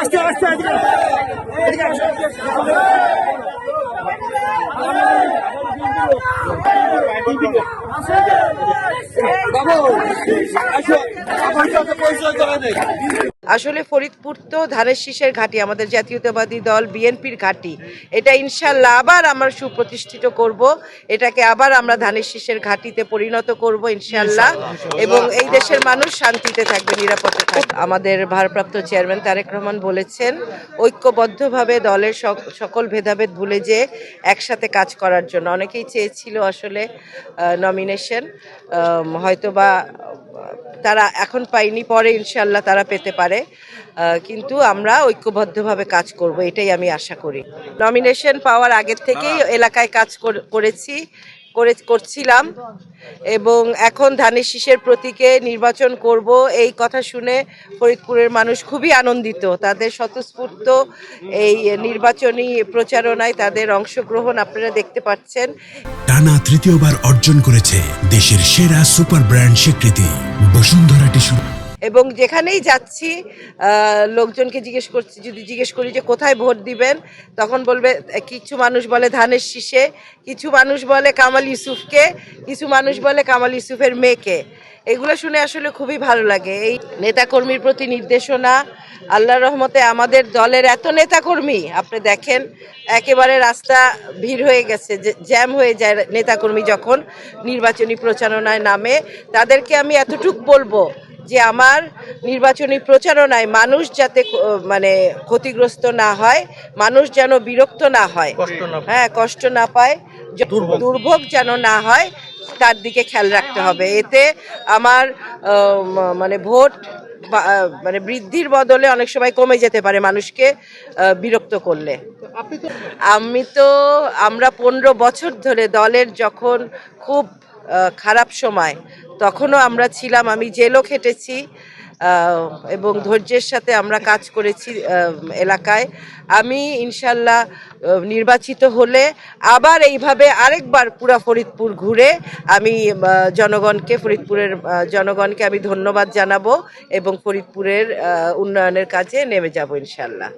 আস্তে আস্তে আস্তে বাবু আসো আমার সাথে পরিচয় করে দেয় আসলে ফরিদপুর তো ধানের শীষের ঘাঁটি আমাদের জাতীয়তাবাদী দল বিএনপির ঘাঁটি। এটা ইনশাল্লাহ আবার আমরা সুপ্রতিষ্ঠিত করব। এটাকে আবার আমরা ধানের শীষের ঘাঁটিতে পরিণত করব ইনশাল্লাহ এবং এই দেশের মানুষ শান্তিতে থাকবে নিরাপদে থাকবে। আমাদের ভারপ্রাপ্ত চেয়ারম্যান তারেক রহমান বলেছেন ঐক্যবদ্ধভাবে দলের সকল ভেদাভেদ ভুলে যে একসাথে কাজ করার জন্য। অনেকেই চেয়েছিল আসলে নমিনেশন হয়তোবা তারা এখন পাইনি পরে ইনশাল্লাহ তারা পেতে পারে। কিন্তু আমরা ঐক্যবদ্ধভাবে কাজ করব এটাই আমি আশা করি। নমিনেশন পাওয়ার আগের থেকেই এলাকায় কাজ কর- করেছি। করে করছিলাম এবং এখন ধানের শীষের প্রতীকে নির্বাচন করব। এই কথা শুনে ফরিদপুরের মানুষ খুবই আনন্দিত। তাদের স্বতঃস্ফূর্ত এই নির্বাচনী প্রচারণায় তাদের অংশগ্রহণ আপনারা দেখতে পাচ্ছেন। টানা তৃতীয়বার অর্জন করেছে দেশের সেরা সুপার ব্র্যান্ড স্বীকৃতি বসুন্ধরা টিস্যু এবং যেখানেই যাচ্ছি লোকজনকে জিজ্ঞেস করছি, যদি জিজ্ঞেস করি যে কোথায় ভোট দিবেন, তখন বলবে কিছু মানুষ বলে ধানের শীষে, কিছু মানুষ বলে কামাল ইউসুফকে, কিছু মানুষ বলে কামাল ইউসুফের মেয়েকে। এগুলো শুনে আসলে খুবই ভালো লাগে। এই নেতাকর্মীর প্রতি নির্দেশনা, আল্লাহর রহমতে আমাদের দলের এত নেতাকর্মী, আপনি দেখেন, একেবারে রাস্তা ভিড় হয়ে গেছে জ্যাম হয়ে যায় নেতাকর্মী যখন নির্বাচনী প্রচারণায় নামে। তাদেরকে আমি এতটুক বলব যে আমার নির্বাচনী প্রচারণায় মানুষ যাতে মানে ক্ষতিগ্রস্ত না হয় মানুষ যেন বিরক্ত না হয় হ্যাঁ কষ্ট না পায় দুর্ভোগ। যেন না হয় তার দিকে খেয়াল রাখতে হবে। এতে আমার মানে ভোট মানে বৃদ্ধির বদলে অনেক সময় কমে যেতে পারে মানুষকে বিরক্ত করলে। আমি তো আমরা পনেরো বছর ধরে দলের যখন খুব খারাপ সময়। তখনও আমরা ছিলাম, আমি জেলও খেটেছি এবং ধৈর্যের সাথে আমরা কাজ করেছি এলাকায়। আমি ইনশাল্লাহ নির্বাচিত হলে আবার এইভাবে আরেকবার পুরা ফরিদপুর ঘুরে আমি জনগণকে, ফরিদপুরের জনগণকে আমি ধন্যবাদ জানাব এবং ফরিদপুরের উন্নয়নের কাজে নেমে যাব ইনশাল্লাহ।